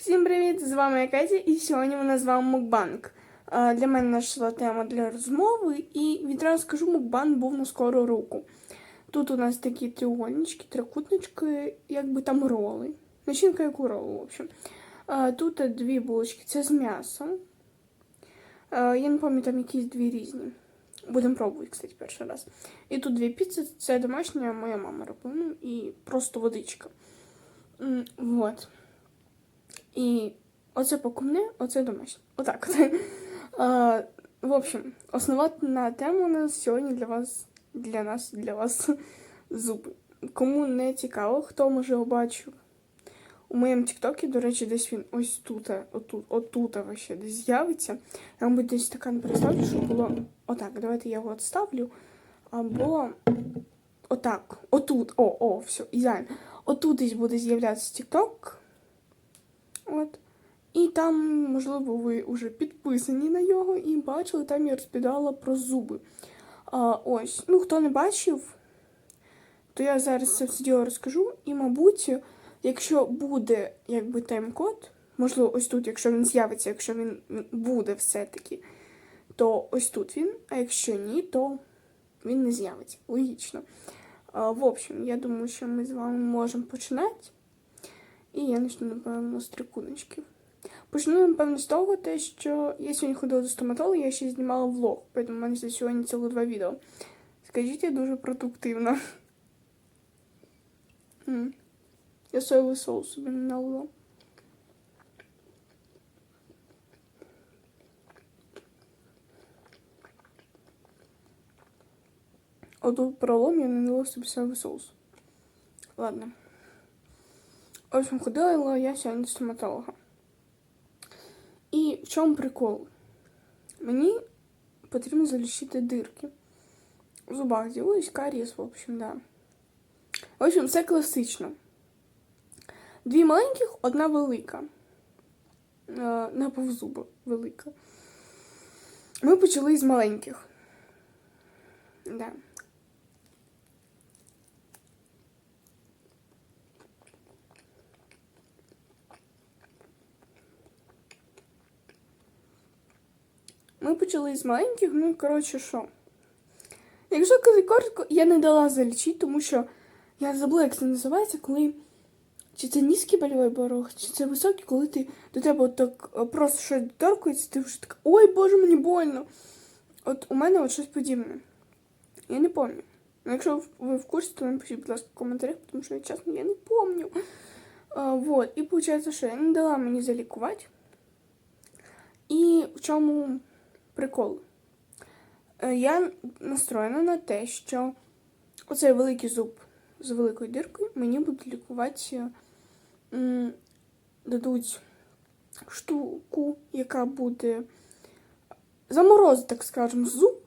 Всім привіт! З вами Катя, і сьогодні у нас з мукбанк. Е, Для мене знайшла тема для розмови, і відразу скажу, мукбанк був на скору руку. Тут у нас такі треугольнички, трикутнички, якби там роли. Начинка як у ролу, в общем. Е, Тут дві булочки, це з м'ясом. Е, Я не пам'ятаю, там якісь дві різні. Будемо пробувати, кстати, перший раз. І тут дві піци, це домашня, моя мама робила. Ну, і просто водичка. Вот. І оце покупне, оце домашнє. Отак. от. В общем, основна тема у нас сьогодні для вас, для нас, для вас зуби. Кому не цікаво, хто може бачив у моєму тіктокі, до речі, десь він ось тут, отут, отут вообще десь з'явиться. Я вам десь стакан переставлю, щоб було отак. Давайте я його відставлю. Або отак. Отут. О, о, все, ідеально. Отут десь буде з'являтися тікток. От. І там, можливо, ви вже підписані на нього і бачили, там я розповідала про зуби. А, ось. Ну, хто не бачив, то я зараз це все діло розкажу. І, мабуть, якщо буде якби тайм-код, можливо, ось тут, якщо він з'явиться, якщо він буде все-таки, то ось тут він, а якщо ні, то він не з'явиться. Логічно. А, в общем, я думаю, що ми з вами можемо починати. І я почну, напевно, з трикутничків. Почну, напевно, з того, те, що я сьогодні ходила до стоматолога, я ще знімала влог, тому в мене за сьогодні ціло два відео. Скажіть, я дуже продуктивна. Я соєвий соус собі налила. Отут пролом я налила собі соєвий соус. Ладно. В общем, ходила я сьогодні стоматолога. І в чому прикол? Мені потрібно залічити дирки. В зубах з'явились карієс, в общем, да. В общем, це класично. Дві маленьких, одна велика. Е, На повзуба велика. Ми почали з маленьких. Да. Ми почали з маленьких, ну, коротше, що. Якщо казати коротко, я не дала залічити, тому що я забула, як це називається, коли. Чи це низький больовий порог, чи це високий, коли ти до тебе от так е, просто щось доторкується, ти вже така, ой, боже, мені больно. От у мене от щось подібне. Я не пам'ятаю. Ну, якщо ви в курсі, то напишіть, будь ласка, в коментарях, тому що чесно, я не пам'ятаю. Вот. І виходить, що я не дала мені залікувати. І в чому прикол? Е, Я настроєна на те, що оцей великий зуб з великою диркою мені будуть лікувати, дадуть штуку, яка буде заморозити, так скажемо, зуб.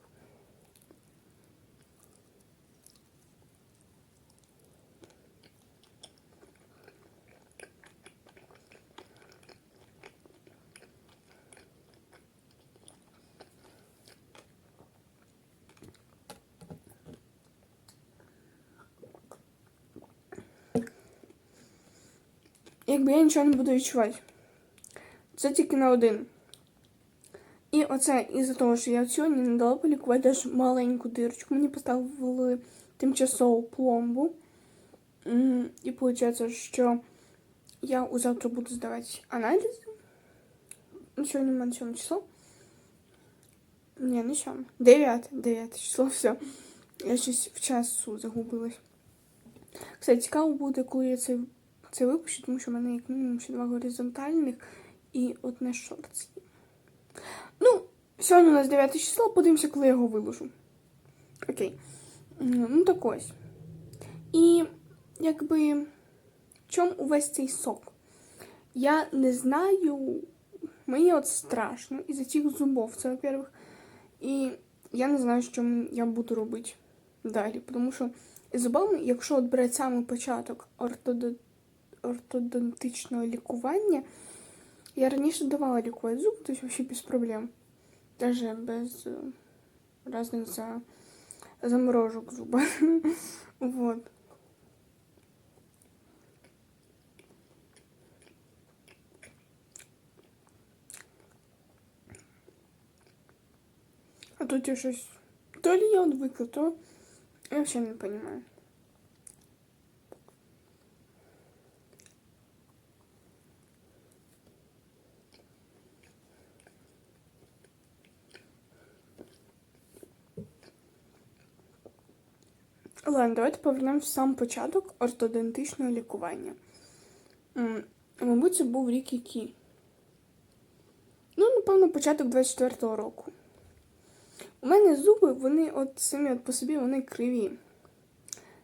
Я нічого не буду відчувати. Це тільки на один. І оце із-за того, що я сьогодні не дала полікувати навіть маленьку дирочку. Мені поставили тимчасову пломбу. І виходить, що я у завтра буду здавати аналізи. Сьогодні в мене 7 число. Ні, не 7. 9. 9 число, все. Я щось в часу загубилась. Кстати, цікаво буде, коли я це це випущу, тому що в мене як мінімум ще два горизонтальних і одне шорт. Ну, сьогодні у нас 9 число, подивимося, коли я його виложу. Окей. Ну, так ось. І якби в чому увесь цей сок? Я не знаю, мені от страшно із-за цих зубов, це, во-первых. І я не знаю, що я буду робити далі. Тому що зубами, якщо от брати самий початок ортодонтичного ортодонтичного лікування. Я раньше давала лікувати зуб, то есть вообще без проблем. Даже без э, різних за... зуба. вот. А тут я щось... То ли я отвыкла, то я вообще не понимаю. Ладно, давайте повернемось в сам початок ортодонтичного лікування. Мабуть, це був рік який. Ну, напевно, початок 24-го року. У мене зуби, вони от самі от по собі вони криві.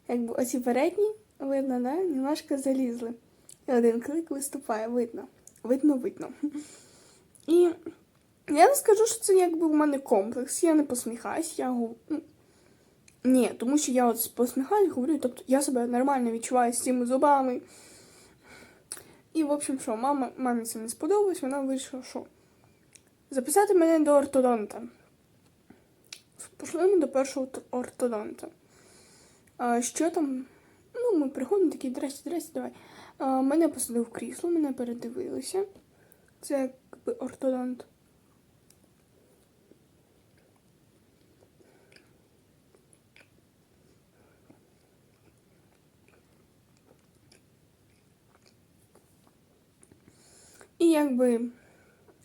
Якби оці передні, видно, да? Немножко залізли. І один клик виступає, видно. Видно, видно. І я не скажу, що це якби у мене комплекс. Я не посміхаюсь, я ну, Ні, тому що я от посміхаюсь, говорю, тобто я себе нормально відчуваю з цими зубами. І, в общем, що, мама, мамі це не сподобалось, вона вирішила, що записати мене до ортодонта. Пішли ми до першого ортодонта. А, що там? Ну, ми приходимо такі, здрасте, здрасте, давай. А, мене посадив в крісло, мене передивилися. Це якби ортодонт. І якби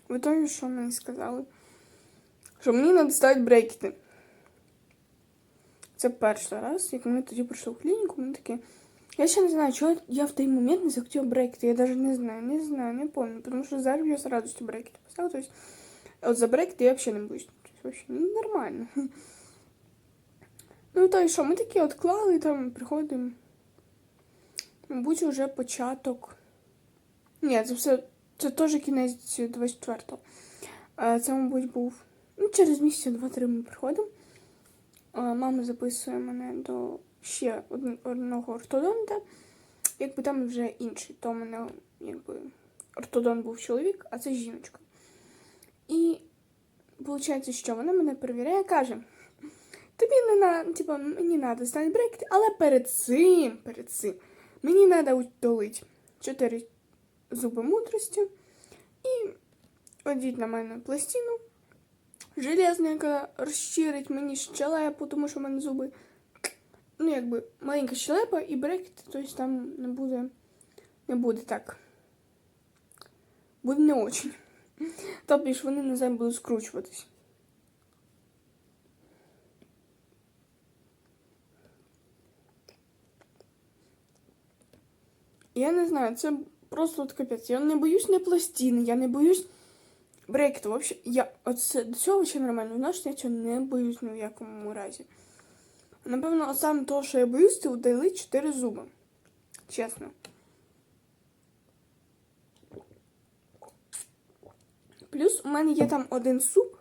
в итоге, що мені сказали? Що мені треба ставити брекети. Це перший раз, як ми тоді прийшли в клініку, ми такі. Я ще не знаю, чого я в той момент не захотіла брекети. Я навіть не знаю, не знаю, не помню. Тому що зараз я з радістю брекети поставила. Тобто, от за брекети я взагалі не боюсь. Тобто, ну, нормально. Ну, то і що, ми такі отклали, там приходимо. Мабуть, вже початок. Ні, це все. Це теж кінець 24-го. Це, мабуть, був. Ну, через місяць два-три ми приходимо. Мама записує мене до ще одного ортодонта. Якби там вже інший. То мене якби ортодонт був чоловік, а це жіночка. І виходить, що вона мене перевіряє, каже: тобі не на, типа, мені треба ставити брекети, але перед цим, перед цим, мені треба удалити чотири зуби мудрості і одіть на мене пластину. Железна, яка розщирить мені щелепу, тому що в мене зуби. Ну, якби маленька щелепа і брекет, тобто там не буде. Не буде так. Буде не очень. Тобто ж вони на землю будуть скручуватись. Я не знаю, це просто от капець. Я не боюсь не пластини, я не боюсь брекету. Вообще, я оце, до цього ще нормально відношення, я цього не боюсь ні в якому разі. Напевно, саме того, що я боюсь, це удалити 4 зуби. Чесно. Плюс у мене є там один зуб.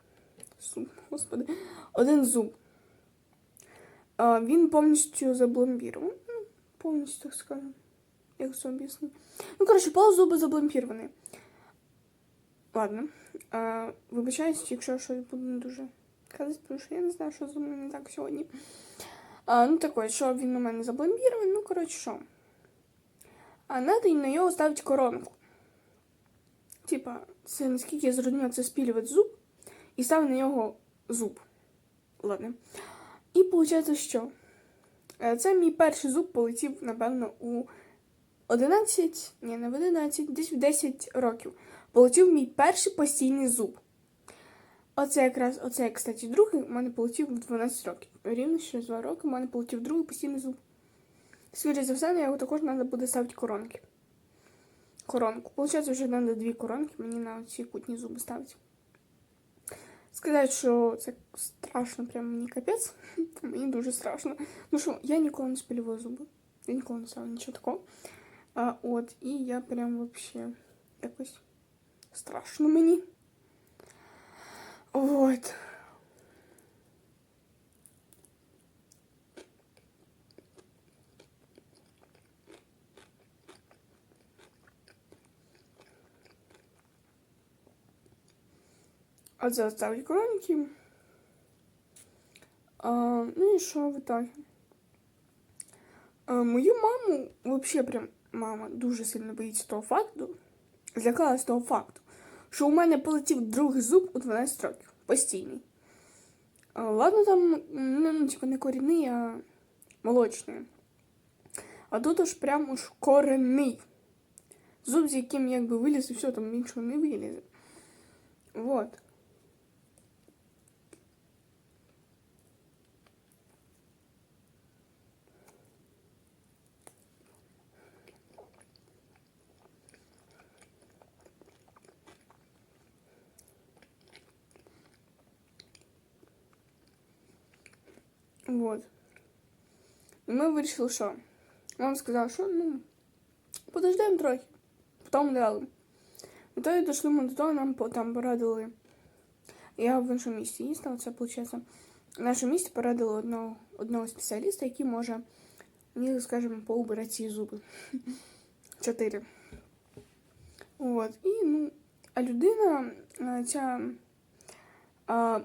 Зуб, господи, один зуб. Він повністю забломбірований. Ну, повністю, так скажемо. Як це об'яснити? Ну, коротше, пол зуби забломбірований. Ладно. А, вибачаюсь, якщо щось буду не дуже казати, тому що я не знаю, що з мною не так сьогодні. А, ну, так що він у мене забломбірований, ну, коротше, що. А надо на нього ставити коронку. Типа, це наскільки я зрозуміла, це спілювати зуб і ставити на нього зуб. Ладно. І виходить, що Е, це мій перший зуб полетів, напевно, у 11, ні, не в 11, десь в 10 років. Полетів мій перший постійний зуб. Оце якраз, оце, кстати, другий у мене полетів в 12 років. Рівно через 2 роки у мене полетів другий постійний зуб. Скоріше за все, на його також треба буде ставити коронки. Коронку. Получається, вже треба дві коронки мені на ці кутні зуби ставити. Сказати, що це страшно, прям мені капець. Мені дуже страшно. Ну що, я ніколи не спілювала зуби. Я ніколи не ставила нічого такого. А, от, і я прям вообще якось страшно мені. Вот. От заставлю коронки. А, ну і що в итоге? А, мою маму, вообще прям мама дуже сильно боїться того факту, злякалась того факту, що у мене полетів другий зуб у 12 років. Постійний. Ладно, там ну, ну, типа не корінний, а молочний. А тут уж прям уж коренний. Зуб, з яким якби виліз, і все, там нічого не вилізе. Вот. Вот. Ми вирішили, що. Мама сказала, що ну, подождемо трохи. Потім дали. І то дійшли ми до того, нам там порадили. Я в іншому місті їздила, це виходить. В нашому місті порадили одного, одного спеціаліста, який може мені, скажімо, поубирати ці зуби. Чотири. От. І, ну, а людина, ця. А,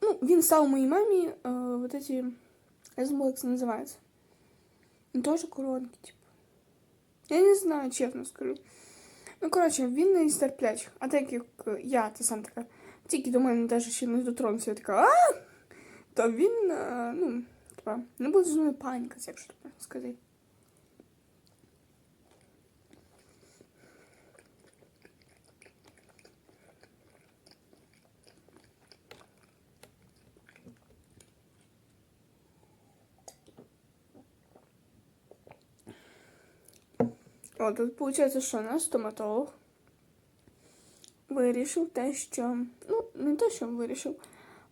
ну, він став моїй мамі а, вот эти. Я забыла, як це називається. Ну, теж коронки, типу. Я не знаю, чесно скажу. Ну, коротше, він не із терплячих. А так як е, я, ти сам така, тільки до мене навіть ще не дотронувся, я така, а то він, е, ну, типа, не буде зі мною панікати, якщо так можна сказати. О, тут виходить, що наш стоматолог вирішив те, що. Ну, не те, що вирішив.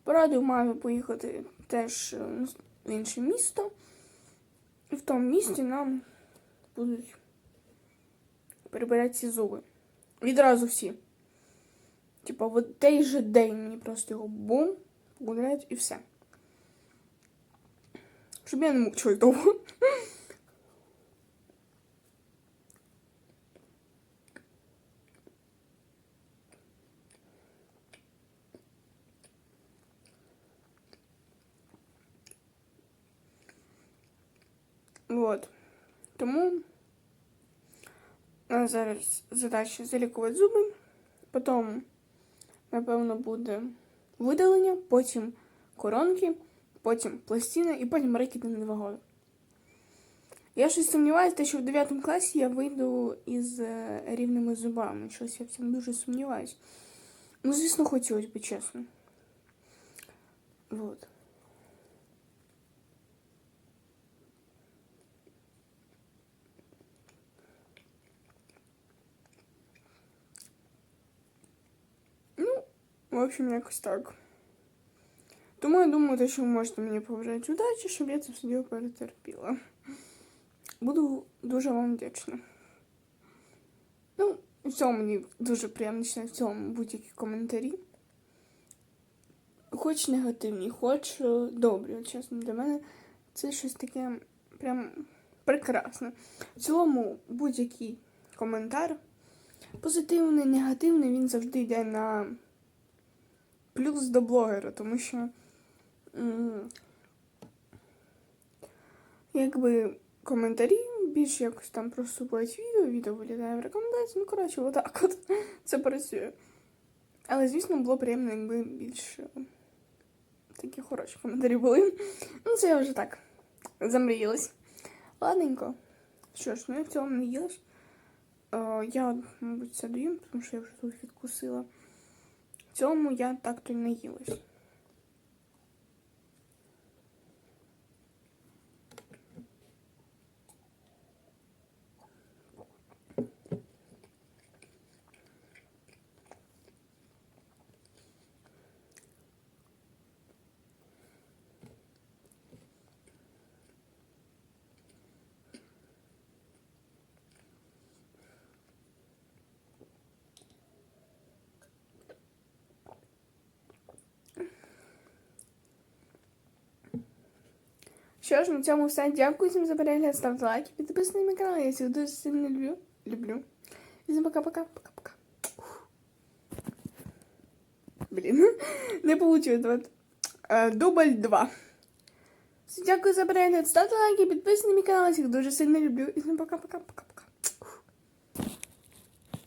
Порадив мамі поїхати теж е, в інше місто. І в тому місті нам будуть прибирати ці зуби. Відразу всі. Типа, в той же день мені просто його бум, погуляють і все. Щоб я не мучилась довго. Вот. Тому у нас зараз задача залікувати зуби, потім, напевно, буде видалення, потім коронки, потім пластина і потім рекетинг вагою. Я щось сумніваюся, що в 9 класі я вийду із е, рівними зубами. Щось я в цьому дуже сумніваюся. Ну, звісно, хотілося б, чесно. Вот. Ну, в общем, якось так. Тому я думаю, те, що ви можете мені побажати удачі, щоб я це все діло перетерпіла. Буду дуже вам вдячна. Ну, в цьому мені дуже приємно в цьому будь-які коментарі. Хоч негативні, хоч е, добрі, чесно, для мене це щось таке прям прекрасне. В цілому будь-який коментар, позитивний, негативний, він завжди йде на плюс до блогера, тому що якби коментарі більше якось там просувають відео, відео вилітає в рекомендації. Ну, коротше, отак от це працює. Але, звісно, було приємно, якби більше такі хороші коментарі були. Ну, це я вже так замріялась. Ладненько. Що ж, ну я в цілому не їлась. Е, я, мабуть, це доїм, тому що я вже тут відкусила. Цьому я так то не їлась. Що ж, на цьому все. Дякую всім за перегляд. Ставте лайки, підписуйтесь на мій канал. Я всіх дуже сильно люблю. Люблю. Всім пока-пока. Пока-пока. Блін, не вийшло. Дубль 2. Всім дякую за перегляд. Ставте лайки, підписуйтесь на мій канал. Я всіх дуже сильно люблю. І всім пока-пока. Пока.